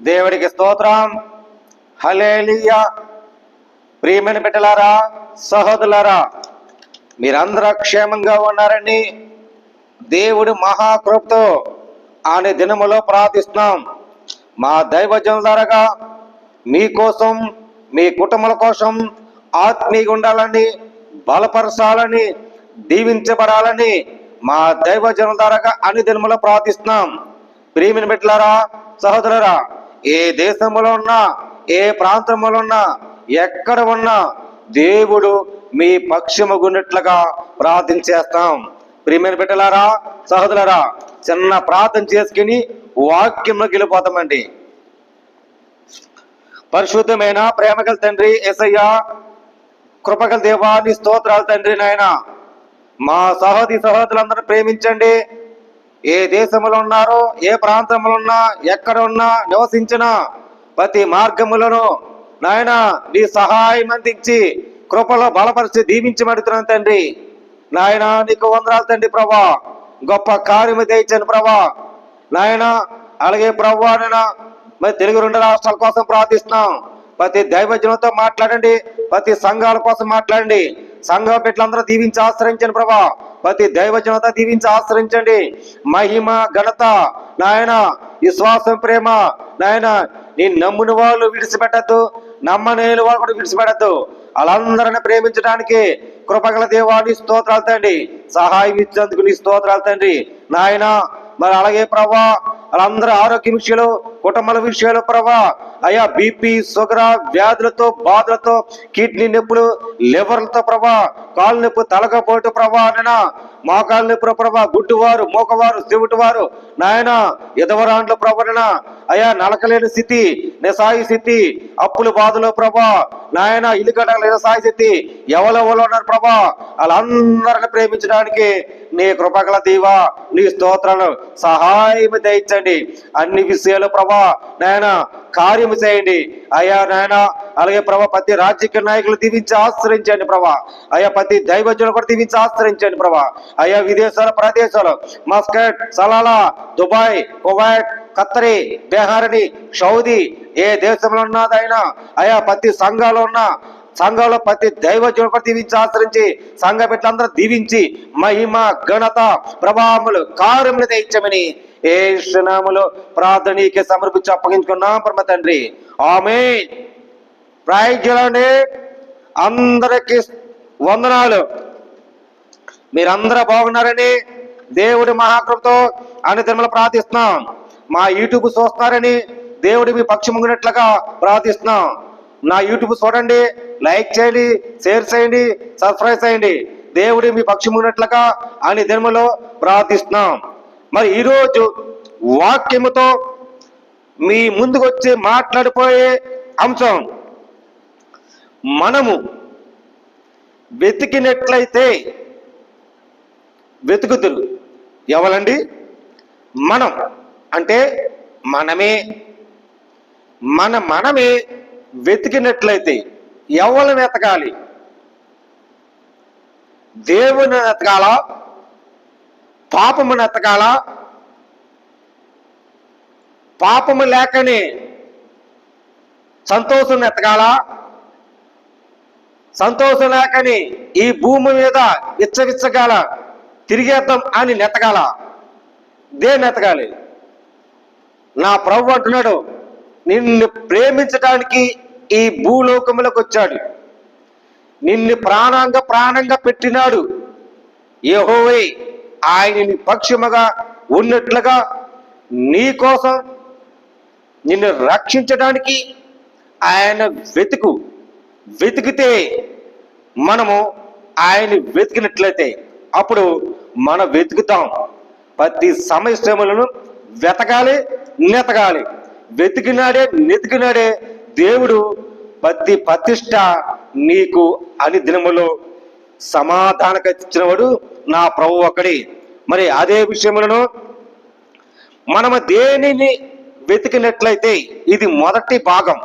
దేవుడికి స్తోత్రం. హలేలియా ప్రియమైన బిడ్డలారా సహోదరులారా మీరందరూ క్షేమంగా ఉన్నారని దేవుడు మహాకృపతో ఆని దినములో ప్రార్థిస్తున్నాం. మా దైవజనుల ద్వారా మీకోసం మీ కుటుంబాల కోసం ఆత్మీయ ఉండాలని బలపరచాలని దీవించబడాలని మా దైవజనుల ద్వారా అన్ని దినములో ప్రార్థిస్తున్నాం. ప్రియమైన బిడ్డలారా సహోదరరా ఏ దేశంలో ఉన్నా ఏ ప్రాంతంలో ఉన్నా ఎక్కడ ఉన్నా దేవుడు మీ పక్షముగున్నట్లుగా ప్రార్థించేస్తాం ప్రియమైన బిడ్డలారా సహోదరులారా చిన్న ప్రార్థన చేసుకుని వాక్యంలోకి వెళ్ళిపోతామండి పరిశుద్ధమైన ప్రేమగల తండ్రి ఎసయ్య కృపగల దేవాన్ని స్తోత్రాలు తండ్రి నాయన. మా సహోదరి సహోదరులందరూ ప్రేమించండి. ఏ దేశంలో ఉన్నారో ఏ ప్రాంతంలో ఉన్నా ఎక్కడ ఉన్నా నివసించినా ప్రతి మార్గములను నాయన నీ సహాయం అందించి కృపలో బలపరిచి దీవించమడుతున్నాను తండ్రి. నాయన నీకు వందరాలు తండ్రి ప్రభా. గొప్ప కార్యము తెచ్చాను ప్రభా. నాయన అలాగే ప్రభా నాయన మరి తెలుగు రెండు రాష్ట్రాల కోసం ప్రార్థిస్తున్నాం. ప్రతి దైవజనంతో మాట్లాడండి ప్రతి సంఘాల కోసం మాట్లాడండి. సంఘ బిడ్డలందరూ దీవించి ఆశ్రయించాను ప్రభా. ప్రతి దైవజనత దీవించి ఆశ్రయించండి. మహిమ ఘనత నాయన విశ్వాసం ప్రేమ నాయన నీ నమ్ముని వాళ్ళు విడిచిపెట్టద్దు నమ్మనేలు వాళ్ళు కూడా విడిచిపెట్టద్దు. వాళ్ళందరిని ప్రేమించడానికి కృపగల దేవాన్ని స్తోత్రాలు తండ్రి. సహాయం ఇచ్చేందుకు నీ స్తోత్రాలు తండ్రి. నాయన మరి అలాగే ప్రభా వాళ్ళందరూ ఆరోగ్య విషయాలు కుటుంబాల విషయాలు ప్రభా అయా బీపీ షుగర్ వ్యాధులతో బాధలతో కిడ్నీ నొప్పులు లివర్లతో ప్రభా కాలు నొప్పి తలకపోటు ప్రభా నాయన మోకాలు నొప్పులు ప్రభా గుడ్డువారు మోకవారు చెవిటి వారు నాయన ఎదవరాండ్ల ప్రభన అయా నలకలేని స్థితి నిసాయి స్థితి అప్పుల బాధలో ప్రభా. నాయన ఇల్లుగడ్డ నిసాయి స్థితి ఎవరెవరు ఉన్నారు ప్రభా? వాళ్ళందరిని ప్రేమించడానికి నీ కృపగల దీవా నీ స్తోత్రాలు సహాయం దయించండి. అన్ని విషయాలు ప్రభా నాయన కార్యము చేయండి. అయ్యా నాయన అలాగే ప్రభా ప్రతి రాజకీయ నాయకులు దీవించి ఆశ్రయించండి ప్రభా. అయ్యా ప్రతి దైవజులు కూడా దీవించి ఆశ్రయించండి ప్రభా. అయ్యా విదేశాల ప్రదేశాలు మస్కట్ సలాలా దుబాయ్ కువైట్ కత్తరి బెహారని సౌదీ ఏ దేశంలో ఉన్నదైనా అయా ప్రతి సంఘాలు ఉన్న సంఘంలో ప్రతి దైవ కూడా దీవించి ఆచరించి సంఘ బిడ్డలందరూ దీవించి మహిమ ఘనత ప్రభావములు కార్యములు తెచ్చమని ఏ క్షణములు ప్రార్థనీకి సమర్పించి అప్పగించుకున్నాం పరమ తండ్రి. ఆమె ప్రాయజ్ఞలండి అందరికి వందనాలు. మీరందరూ బాగున్నారని దేవుడి మహాకృపతో అన్ని తిరుమల ప్రార్థిస్తున్నాం. మా యూట్యూబ్ చూస్తున్నారని దేవుడి మీ పక్షముగినట్లుగా ప్రార్థిస్తున్నాం. నా యూట్యూబ్ చూడండి లైక్ చేయండి షేర్ చేయండి సబ్స్క్రైబ్ చేయండి. దేవుడి మీ పక్షం ఉన్నట్లుగా అని దినములో ప్రార్థిస్తున్నాం. మరి ఈరోజు వాక్యముతో మీ ముందుకు వచ్చి మాట్లాడిపోయే అంశం. మనము వెతికినట్లయితే వెతుకుతురు. ఎవరండి మనం. అంటే మనమే. మన మనమే వెతికినట్లయితే ఎవరిని వెతకాలి? దేవుని వెతకాలా? పాపమును వెతకాలా? పాపము లేకనే సంతోషం ఎతకాలా సంతోషం లేకని ఈ భూమి మీద ఇచ్చగిచ్చగాల తిరిగేద్దాం అని నెతగాల దేన్ని ఎతకాలి నా ప్రభు అంటున్నాడు నిన్ను ప్రేమించడానికి ఈ భూలోకములకు వచ్చాడు. నిన్ను ప్రాణంగా ప్రాణంగా పెట్టినాడు. యెహోవే ఆయనని పక్షముగా ఉన్నట్లుగా నీ కోసం నిన్ను రక్షించడానికి ఆయన వెతుకు వెతికితే మనము ఆయన వెతికినట్లయితే అప్పుడు మనం వెతుకుతాం. ప్రతి సమస్యములను వెతకాలి నెతకాలి. వెతికినాడే నెతికినాడే దేవుడు ప్రతి ప్రతిష్ట నీకు అని దినములో సమాధానక ఇచ్చినవాడు నా ప్రభు ఒకడి మరి అదే విషయములను మనము దేనిని వెతికినట్లయితే ఇది మొదటి భాగం.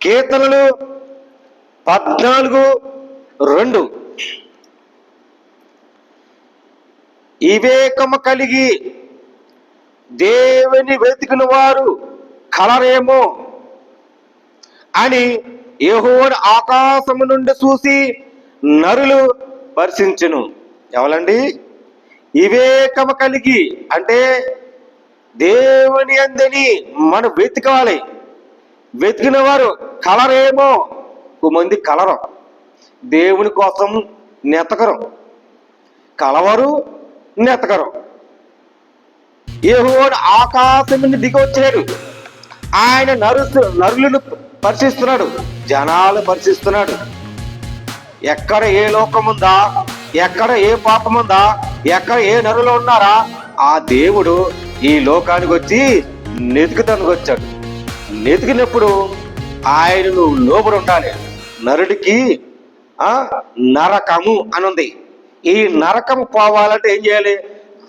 కీర్తనలు పద్నాలుగు రెండు. వివేకము కలిగి దేవుని వెతికిన వారు కలరేమో అని యెహోవాను ఆకాశము నుండి చూసి నరులు వర్షించును ఎవలండి? వివేకము కలిగి అంటే దేవుని అందని మనం వెతకాలి వెతికిన వారు కలరేమో మంది కలరు. దేవుని కోసం నెతకరు. కలవరు నెతకరు. యెహోవాను ఆకాశం నుండి దిగి వచ్చాడు ఆయన నరు నరులను పరిశీలిస్తున్నాడు. జనాలు పరిశీలిస్తున్నాడు. ఎక్కడ ఏ లోకం ఉందా ఎక్కడ ఏ పాపం ఉందా ఎక్కడ ఏ నరులు ఉన్నారా? ఆ దేవుడు ఈ లోకానికి వచ్చి నెతుకుతానికి వచ్చాడు. నెతికినప్పుడు ఆయన నువ్వు లోబడి ఉండాలి. నరుడికి నరకము అని ఉంది ఈ నరకము పోవాలంటే ఏం చేయాలి?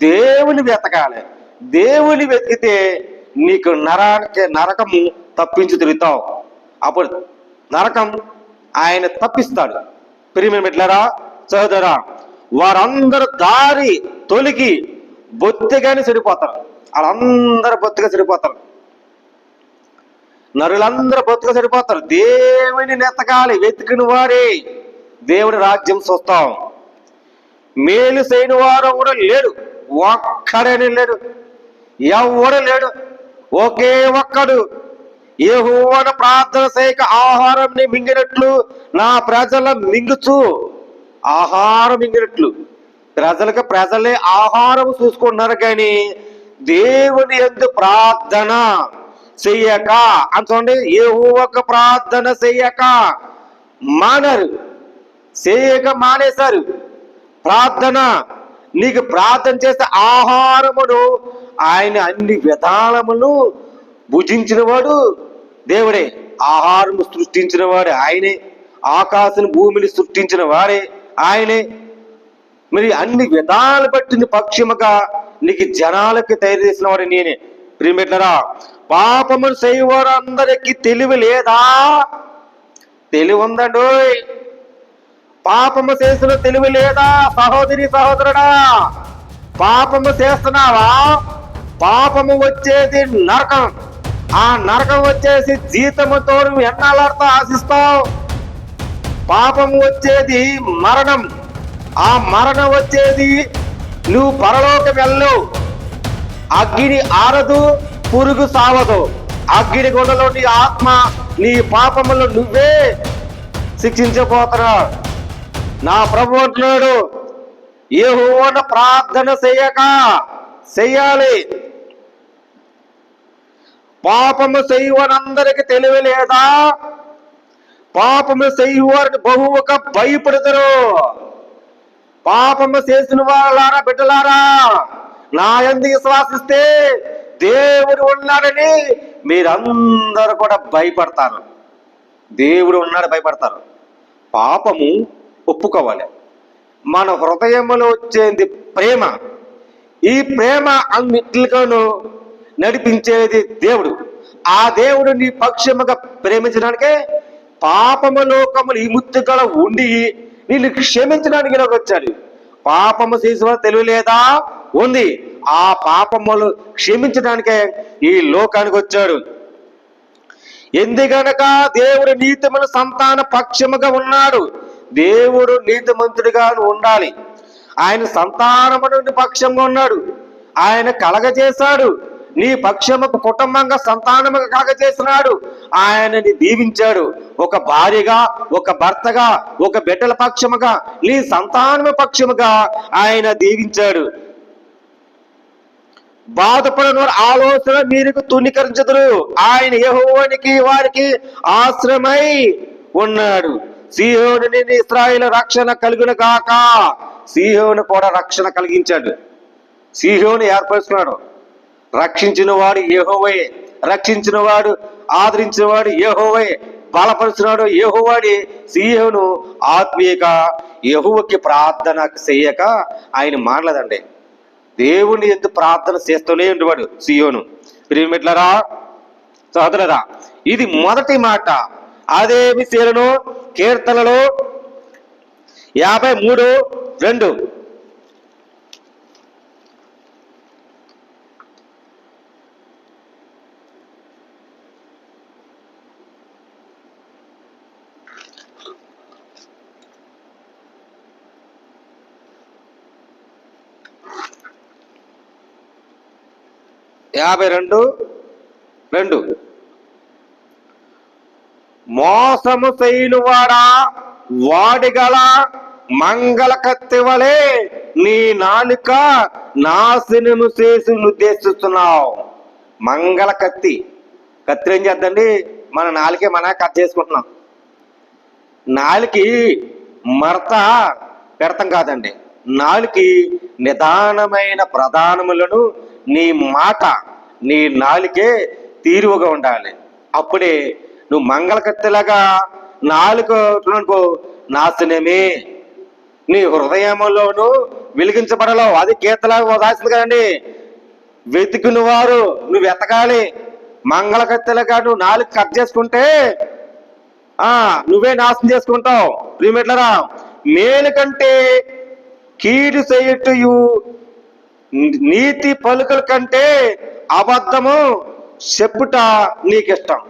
దేవుని వెతకాలి. దేవుని వెతికితే నీకు నరానికి నరకము తప్పించి తిరుగుతావు. అప్పుడు నరకం ఆయన తప్పిస్తాడు. ప్రియమైన బిడ్డలారా సహోదరా వారందరూ దారి తొలిగి బొత్తిగానే సరిపోతారు వాళ్ళందరూ బొత్తిగా సరిపోతారు నరులందరూ బొత్తుగా సరిపోతారు దేవుని నెతకాలి వెతికిన వారే దేవుని రాజ్యం చూస్తాం. మేలు చేయని వారు కూడా లేడు ఒక్కడని లేడు ఎవడు లేడు? ఒకే ఒక్కడు. యెహోవాను ప్రార్థన చేయక ఆహారంని మింగినట్లు నా ప్రజల మింగుచు. ఆహారం మింగినట్లు. ప్రజలకు ప్రజలే ఆహారం చూసుకుంటున్నారు కానీ దేవుని ఎందు ప్రార్థన చెయ్యక. అని చూడండి యెహోవాకు ప్రార్థన చెయ్యక మానరు. చేయక మానేశారు. ప్రార్థన. నీకు ప్రార్థన చేసే ఆహారమును ఆయన అన్ని విధానములు భుజించిన వాడు దేవుడే. ఆహారము సృష్టించిన వాడే ఆయనే. ఆకాశం భూమిని సృష్టించిన వాడే ఆయనే. మరి అన్ని విధాలు బట్టి పక్షముగా నీకు జనాలకి తయారు చేసిన వాడు నేనే. ప్రియమిట్లరా పాపము చేయవారు అందరికి తెలివి లేదా? తెలివి ఉందండోయ్. పాపము చేసిన తెలివి లేదా? సహోదరి సహోదరుడా పాపము చేస్తున్నావా? పాపము వచ్చేది నరకం. ఆ నరకం వచ్చేసి జీతముతో నువ్వు ఎన్నాళ్ళతో ఆశిస్తావు? పాపము వచ్చేది మరణం. ఆ మరణం వచ్చేది నువ్వు పరలోకం వెళ్ళవు అగ్ని ఆరదు పురుగు సావదు. అగ్ని గుండలో నీ ఆత్మ నీ పాపములు నువ్వే శిక్షించబోతున్నావు. నా ప్రభు అంటున్నాడు ఏ ప్రార్థన చేయక. చెయ్యాలి. పాపము చెయ్యవనందరికి తెలివి లేదా? పాపము చెయ్యవారిని బహువుగా భయపడతారు. పాపము చేసిన వాళ్ళారా బిడ్డలారా? నా ఎందు విశ్వాసిస్తే దేవుడు ఉన్నాడని మీరందరూ కూడా భయపడతారు. దేవుడు ఉన్నాడు భయపడతారు. పాపము ఒప్పుకోవాలి. మన హృదయంలో వచ్చేది ప్రేమ. ఈ ప్రేమ అన్నిట్లుగాను నడిపించేది దేవుడు. ఆ దేవుడు నీ పక్షముగా ప్రేమించడానికే పాపము లోకములు ఈ ముత్తుగల ఉండి నిన్ను క్షమించడానికి నాకు వచ్చాడు. పాపము చేసిన తెలియలేదా? ఉంది. ఆ పాపములు క్షమించడానికే ఈ లోకానికి వచ్చాడు. ఎందుకనక దేవుడు నీతిముల సంతాన పక్షముగా ఉన్నాడు. దేవుడు నీతిమంతుడిగా ఉండాలి. ఆయన సంతానము నుండి పక్షంగా ఉన్నాడు. ఆయన కలగజేశాడు. నీ పక్షముకు కుటుంబంగా సంతానముగా కలగజేసినాడు. ఆయనని దీవించాడు. ఒక భార్యగా ఒక భర్తగా ఒక బిడ్డల పక్షముగా నీ సంతానము పక్షముగా ఆయన దీవించాడు. బాధపడిన ఆలోచన మీరు తుణీకరించదురు. ఆయన యహోవానికి వారికి ఆశ్రమై ఉన్నాడు. సిహోనుని ఇస్రాయేల్ రక్షణ కలిగిన కాక సిహోను కూడా రక్షణ కలిగించాడు. సిహోను ఏర్పరుచుకున్నాడు రక్షించిన వాడు యెహోవే. రక్షించిన వాడు ఆదరించిన వాడు యెహోవే. బలపరుచున్నాడు యెహోవాడి. సిహోను ఆత్మీయక యహువకి ప్రార్థన చేయక ఆయన మానలేదండి దేవుని ఎందు ప్రార్థన చేస్తూనే ఉండేవాడు సిహోను ప్రియమిట్లరా సోదరరా ఇది మొదటి మాట. అదేమి శీలను కీర్తనలు యాభై మూడు రెండు. యాభై రెండు రెండు. మోసము వాడా వాడిగల మంగళ కత్తివలే నీ నాలుక నాశనము చేసి ఉద్దేశిస్తున్నావు. మంగళ కత్తి కత్తి ఏం చేద్దండి? మన నాలుకే మన కట్ చేసుకుంటున్నాం. నాలుకి మరత పెడతాం కాదండి. నాలుకి నిదానమైన ప్రధానములను నీ మాట నీ నాలుకే తీరువగా ఉండాలి. అప్పుడే నువ్వు మంగళకత్తిలాగా నాలుగు నాశనమే. నీ హృదయంలోను వెలిగించబడలో. అది గీతలాగా రాసింది కదండి. వెతికిన వారు నువ్వు వెతకాలి. మంగళకత్తెలుగా నువ్వు నాలుగు కట్ చేసుకుంటే ఆ నువ్వే నాశనం చేసుకుంటావు. ప్రియమిట్లరా మేలు కంటే కీడు చేయటయు నీతి పలుకల కంటే అబద్ధము చెప్పుట నీకిష్టం.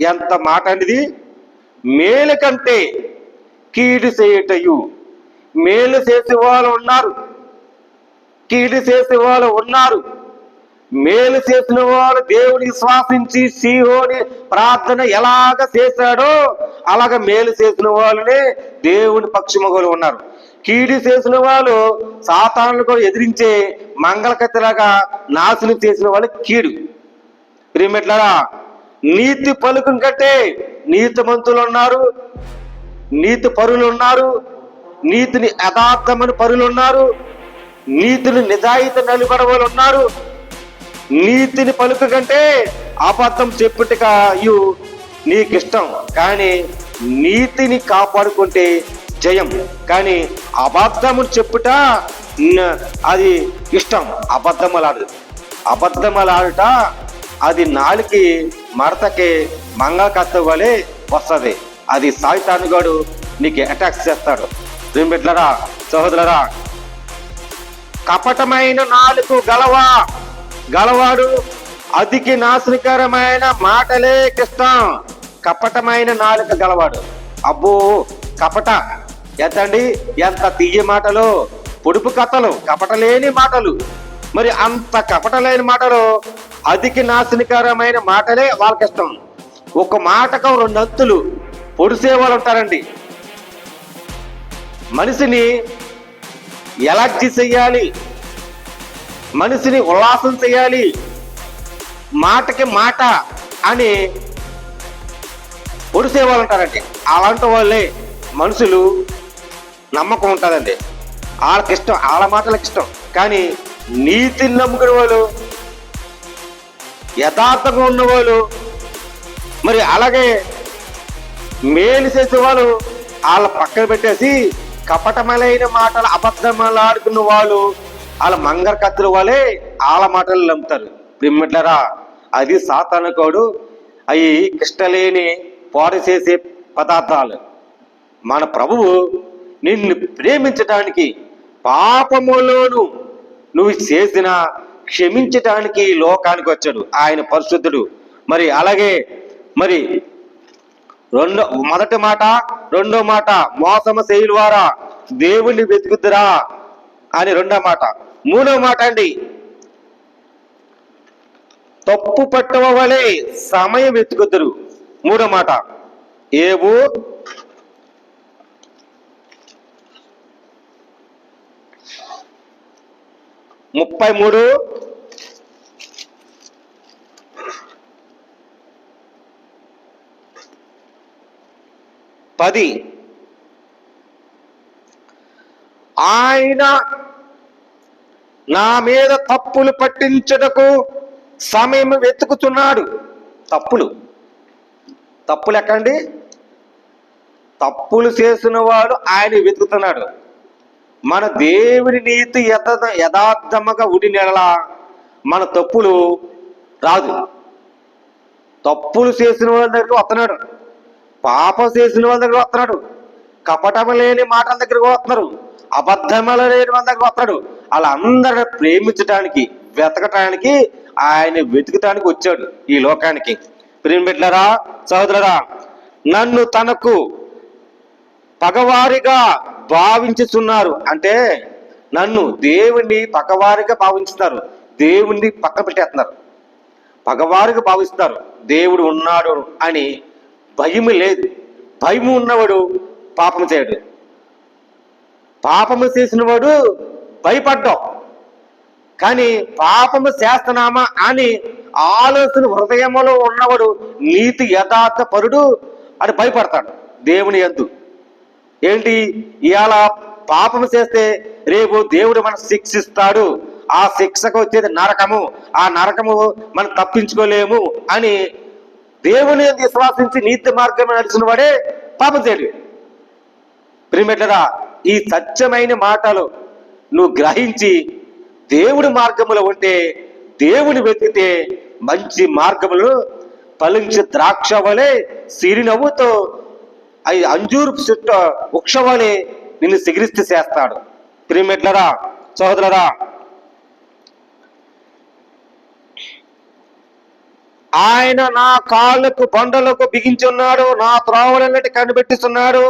ఎంత మాట అనేది మేలు కంటే కీడు చేయటయు. మేలు చేసే వాళ్ళు ఉన్నారు. కీడు చేసే వాళ్ళు ఉన్నారు. మేలు చేసిన వాడు దేవుడికి శ్వాసించి సీహోని ప్రార్థన ఎలాగ చేశాడో అలాగ మేలు చేసిన వాళ్ళనే దేవుని పక్షిమగలు ఉన్నారు. కీడు చేసిన వాళ్ళు సాతానులు కూడా ఎదిరించే మంగళకత్తిలాగా నాశనం చేసిన వాళ్ళు కీడు. ప్రియమెట్లారా నీతి పలుకు కంటే నీతిమంతులు ఉన్నారు నీతి పరులు ఉన్నారు నీతిని యథార్థమని పరులు ఉన్నారు నీతిని నిజాయితీ నిలబడవాళ్ళు ఉన్నారు నీతిని పలుకు కంటే అబద్ధం చెప్పుటగా యు నీకిష్టం. కానీ నీతిని కాపాడుకుంటే జయం. కానీ అబద్ధము చెప్పుట అది ఇష్టం. అబద్ధమలాడు. అబద్ధమలాడుట అది నాలుకి మడతకి మంగళకత్త వలె వస్తుంది. అది సాయితానుగాడు నీకు అటాక్ చేస్తాడు. బిడ్డలరా సహోదరులరా కపటమైన నాలుగు గలవా గలవాడు అతికి నాశనకరమైన మాటలే కిష్టం కపటమైన నాలుక గలవాడు. అబ్బో కపట. ఎంతండి? ఎంత తీయ మాటలు? పొడుపు కథలు కపటలేని మాటలు. మరి అంత కపటలైన మాటలు అధిక నాశనకరమైన మాటలే వాళ్ళకి ఇష్టం ఒక మాటకు రెండు అంతులు పొడిసే వాళ్ళు ఉంటారండి. మనిషిని ఎలర్జీ చేయాలి మనిషిని ఉల్లాసం చేయాలి? మాటకి మాట అని పొడిసే వాళ్ళు ఉంటారండి. అలాంటి వాళ్ళే మనుషులు నమ్మకం ఉంటుందండి. వాళ్ళకి ఇష్టం వాళ్ళ మాటలకు ఇష్టం కానీ నీతిని నమ్ముకునే వాళ్ళు యథార్థంగా ఉన్నవాళ్ళు మరి అలాగే మేలు చేసే వాళ్ళు వాళ్ళ పక్కన పెట్టేసి కపటమలైన మాటలు అబద్ధమలాడుకున్న వాళ్ళు వాళ్ళ మంగర కత్తుల వాళ్ళే వాళ్ళ మాటలు నమ్ముతారు. ప్రిమ్మిట్లరా అది సాతానుకోడు అవి ఇష్టలేని పాడు చేసే పదార్థాలు. మన ప్రభువు నిన్ను ప్రేమించడానికి పాపములోను నువ్వు చేసిన క్షమించటానికి లోకానికి వచ్చాడు. ఆయన పరిశుద్ధుడు. మరి అలాగే మరి రెండో మొదటి మాట రెండో మాట మోసమ శైలి వారా దేవుణ్ణి వెతుకుతురా అని రెండో మాట. మూడో మాట అండి తప్పు పట్టవలే సమయం వెతుకుతురు. మూడో మాట ఏవో ముప్పై మూడు. పది. ఆయన నా మీద తప్పులు పట్టించుటకు సమయం వెతుకుతున్నాడు. తప్పులు. తప్పులు ఎక్కండి. తప్పులు చేసిన వాడు ఆయన వెతుకుతున్నాడు. మన దేవుని నీతి యథ యథార్థముగా ఉడి నెడల మన తప్పులు రాదు. తప్పులు చేసిన వాళ్ళ దగ్గర వస్తున్నాడు. పాపం చేసిన వాళ్ళ దగ్గర వస్తున్నాడు. కపటం లేని మాటల దగ్గరకు వస్తున్నారు అబద్ధములు లేని వాళ్ళ దగ్గర వస్తున్నాడు. వాళ్ళందరిని ప్రేమించడానికి వెతకటానికి ఆయన వెతుకటానికి వచ్చాడు ఈ లోకానికి. ప్రేమ బిడ్డలరా సహోదరరా నన్ను తనకు పగవారిగా భావించుతున్నారు. అంటే నన్ను దేవుణ్ణి పగవారిగా భావించుతారు. దేవుణ్ణి పక్కన పెట్టేస్తున్నారు. పగవారుగా భావిస్తారు. దేవుడు ఉన్నాడు అని భయం లేదు. భయం ఉన్నవాడు పాపం చేయడు. పాపము చేసిన వాడు భయపడ్డాం. కానీ పాపము చేస్తున్నామా అని ఆలోచన హృదయంలో ఉన్నవాడు నీతి యథార్థ పరుడు అని భయపడతాడు. దేవుని ఎందు ఏంటి? ఇవాళ పాపం చేస్తే రేపు దేవుడు మనం శిక్షిస్తాడు. ఆ శిక్షకు వచ్చేది నరకము. ఆ నరకము మనం తప్పించుకోలేము అని దేవుని విశ్వాసించి నీతి మార్గం నడిచిన వాడే పాపం చేయడు ప్రిమిటరా ఈ సత్యమైన మాటలు నువ్వు గ్రహించి దేవుడి మార్గములో ఉంటే దేవుని వెతికితే మంచి మార్గములు ఫలించే ద్రాక్ష వలె సిరినవ్వుతో అవి అంజూరు చుట్ట వృక్షమని నిన్ను సిగిరిస్తూ చేస్తాడు. ప్రిమిట్లరా సోదరరా ఆయన నా కాళ్ళకు బండలకు బిగించున్నాడు నా త్రోవలన్నిటి కనిపెట్టిస్తున్నాడు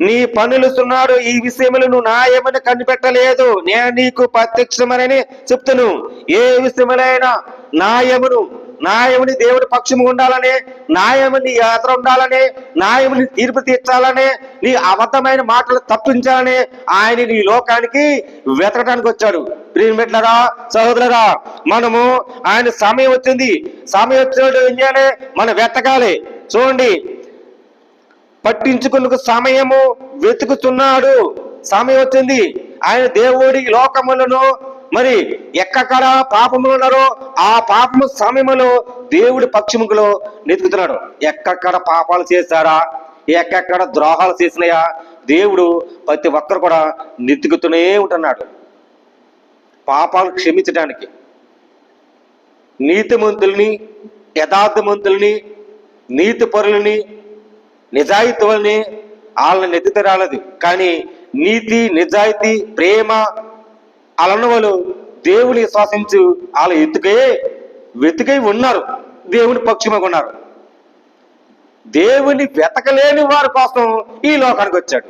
నీ పనులుస్తున్నాడు ఈ విషయములు నువ్వు నా న్యాయమని కనిపెట్టలేదు నేను నీకు ప్రత్యక్షమనని చెప్తాను. ఏ విషయములైనా న్యాయమును న్యాయముని దేవుడి పక్షము ఉండాలని న్యాయముని యాత్ర ఉండాలని న్యాయముని తీర్పు తీర్చాలని నీ అబద్ధమైన మాటలు తప్పించాలని ఆయన నీ లోకానికి వెతకడానికి వచ్చాడు. ప్రియమిట్లరా సహోదరరా మనము ఆయన సమయం వచ్చింది. సమయం వచ్చినట్టు ఏం చేయాలి? మనం వెతకాలి. చూడండి పట్టించుకున్న సమయము వెతుకుతున్నాడు. సమయం వచ్చింది. ఆయన దేవుడి లోకములను మరి ఎక్కడ పాపములు ఉన్నారో ఆ పాపము సమయములో దేవుడి పక్షములో నెతుకుతున్నాడు. ఎక్కడ పాపాలు చేశారా? ఎక్కడ ద్రోహాలు చేసినాయా? దేవుడు ప్రతి ఒక్కరు కూడా నెతుకుతూనే ఉంటున్నాడు. పాపాలు క్షమించడానికి నీతిమంతుల్ని యథార్థమంతుల్ని నీతి పరులని నిజాయితీ వాళ్ళని వాళ్ళని కానీ నీతి నిజాయితీ ప్రేమ అలాన్న వాళ్ళు దేవుని విశ్వాసించు వాళ్ళ ఎత్తుకే వెతుకై ఉన్నారు. దేవుని పక్షముగా ఉన్నారు. దేవుని వెతకలేని వారి కోసం ఈ లోకానికి వచ్చాడు.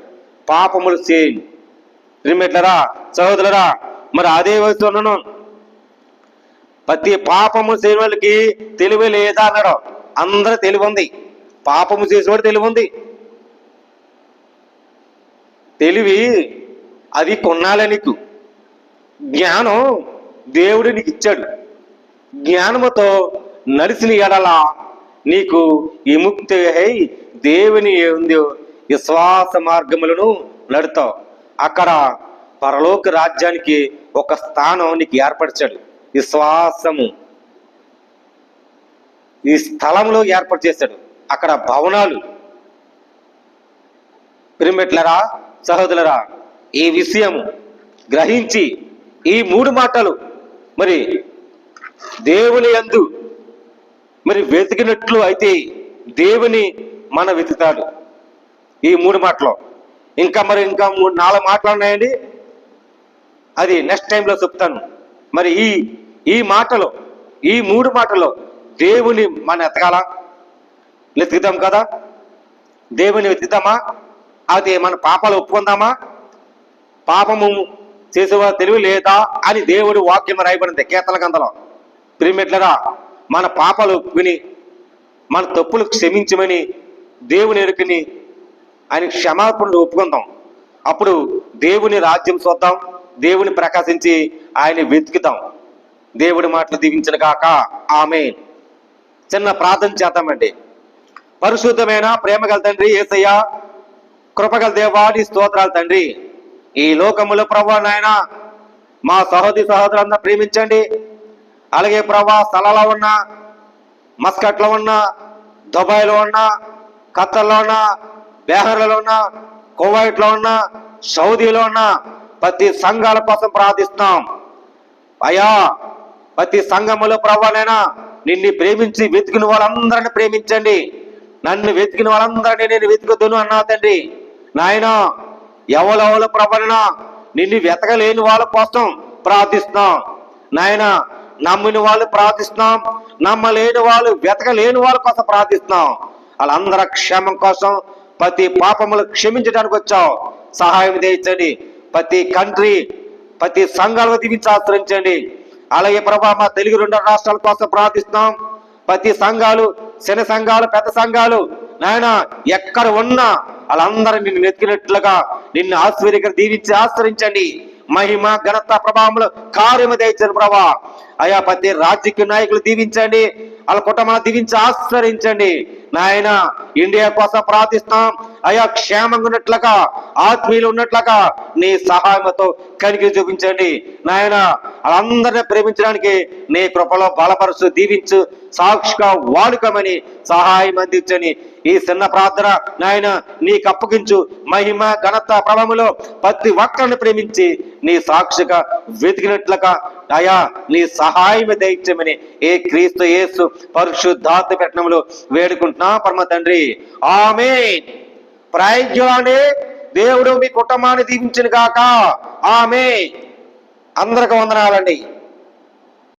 పాపములు చేయి. రిమెట్లరా సహోదరులరా మరి అదే వస్తున్నాను ప్రతి పాపము చేయని వాళ్ళకి తెలివి లేదా అన్నాడు. అందరూ తెలివి ఉంది. పాపము చేసేవాడు తెలివి ఉంది. తెలివి అది కొన్నాలే నీకు. జ్ఞానం దేవుడు నీకు ఇచ్చాడు. జ్ఞానముతో నడిచిన ఎడల నీకు విముక్తి అయి దేవుని ఉంది విశ్వాస మార్గములను నడుతావు. అక్కడ పరలోక రాజ్యానికి ఒక స్థానం నీకు ఏర్పరిచాడు. విశ్వాసము. ఈ స్థలంలో ఏర్పాటు చేశాడు. అక్కడ భవనాలు. పిరిమెట్లరా సహోదరులరా ఈ విషయం గ్రహించి ఈ మూడు మాటలు మరి దేవుని యందు మరి వెతికినట్లు అయితే దేవుని మన వెతుకుతాడు. ఈ మూడు మాటలు. ఇంకా మరి ఇంకా మూడు నాలుగు మాటలు ఉన్నాయండి. అది నెక్స్ట్ టైంలో చెప్తాను. మరి ఈ ఈ మాటలు ఈ మూడు మాటలు దేవుని మన ఎతకాల వెతుకుతాం కదా? దేవుని వెతుకుతామా? అది మన పాపాలు ఒప్పుకుందామా? పాపము చేసేవా తెలివి లేదా అని దేవుడి వాక్యం రాయబడింది. కేతల గంధలో ప్రిమిట్లరా మన పాపలు ఒప్పుకుని మన తప్పులు క్షమించమని దేవుని ఎరుకని ఆయన క్షమాపణలు ఒప్పుకుందాం. అప్పుడు దేవుని రాజ్యం చూద్దాం దేవుని ప్రకాశించి ఆయన వెతుకుతాం దేవుడి మాటలు దీవించిన కాక ఆమె చిన్న ప్రార్థన చేద్దామండి. పరిశుద్ధమైన ప్రేమగల తండ్రి ఏసయ్య కృపగల దేవాడి స్తోత్రాలు తండ్రి. ఈ లోకములో ప్రభా నాయన మా సహోదరి సహోదరులందరూ ప్రేమించండి. అలాగే ప్రభా స్థలాల్లో ఉన్న మస్కట్లో ఉన్న దుబాయ్లో ఉన్న ఖత్తర్లో ఉన్న బీహార్లో ఉన్న కువైట్లో ఉన్న సౌదీలో ఉన్న ప్రతి సంఘాల కోసం ప్రార్థిస్తున్నాం. అయ్యా ప్రతి సంఘములో ప్రభానైనా నిన్ను ప్రేమించి వెతికిన వాళ్ళందరిని ప్రేమించండి. నన్ను వెతికిన వాళ్ళందరినీ నేను వెతుకుతును అన్నా తండ్రి. నాయనా ఎవలెవల ప్రభలన నిన్ను వెతకలేని వాళ్ళ కోసం ప్రార్థిస్తున్నాం. నాయన నమ్మిన వాళ్ళు ప్రార్థిస్తున్నాం. నమ్మలేని వాళ్ళు వెతకలేని వాళ్ళ కోసం ప్రార్థిస్తున్నాం. వాళ్ళందరి క్షేమం కోసం ప్రతి పాపములు క్షమించడానికి వచ్చావు సహాయం చేయించండి ప్రతి కంట్రీ ప్రతి సంఘాలు దీవించి ఆశ్రయించండి. అలాగే ప్రభా మా తెలుగు రెండు రాష్ట్రాల కోసం ప్రార్థిస్తున్నాం. ప్రతి సంఘాలు చిన్న సంఘాలు పెద్ద సంఘాలు నాయన ఎక్కడ ఉన్నా వాళ్ళందరూ నిన్ను వెతికినట్లుగా నిన్ను ఆశ్చర్యకర దీవించి ఆశ్రయించండి. మహిమ ఘనత ప్రభావములు కార్యము దయచండి ప్రభా. అయా ప్రతి రాజకీయ నాయకులు దీవించండి. వాళ్ళ కుటుంబాన్ని దీవించి ఆశ్రయించండి. నాయన ఇండియా కోసం ప్రార్థిస్తాం అయా క్షేమంగా ఉన్నట్లుగా ఆత్మీయులు ఉన్నట్లుగా నీ సహాయంతో కనిగి చూపించండి. నాయన వాళ్ళందరినీ ప్రేమించడానికి నీ కృపలో బలపరుచు దీవించు. సాక్షిగా వాడుకమని సహాయం అందించని ఈ చిన్న ప్రార్థన నాయన నీకు అప్పగించు. మహిమ ఘనత ప్రభములో ప్రతి ఒక్కరిని ప్రేమించి నీ సాక్షిగా వెతికినట్లుగా అయా నీ సహాయం దయచమని ఏ క్రీస్తు యేసు పరిశుద్ధాత్మ పెట్టడంలో వేడుకుంటున్నా పరమ తండ్రి. ఆమె ప్రాయజ్ఞాన్ని దేవుడు మీ కుటుంబాన్ని దీవించిన గాక. ఆమె అందరికి వందనాలండి.